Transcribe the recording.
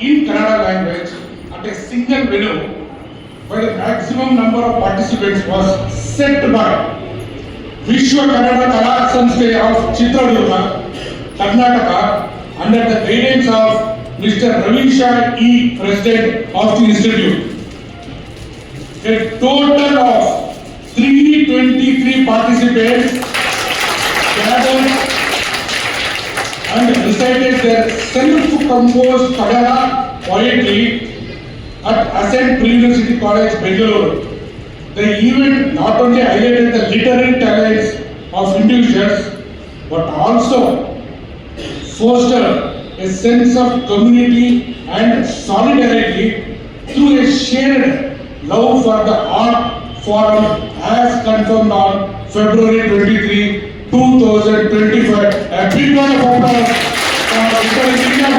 in Kannada language at a single venue where the maximum number of participants was set by Vishwa Kannada Kala Sansthe of Chitradurga, Karnataka, under the guidance of Mr. Ravisha E. President of the Institute. A total of 323 participants gathered and recited their self-composed Kannada poetry at Ascent Pre-University College, Bengaluru. The event not only highlighted the literary talents of individuals but also fostered a sense of community and solidarity through a shared love for the art form as confirmed on February 23, 2025. A big round of applause for.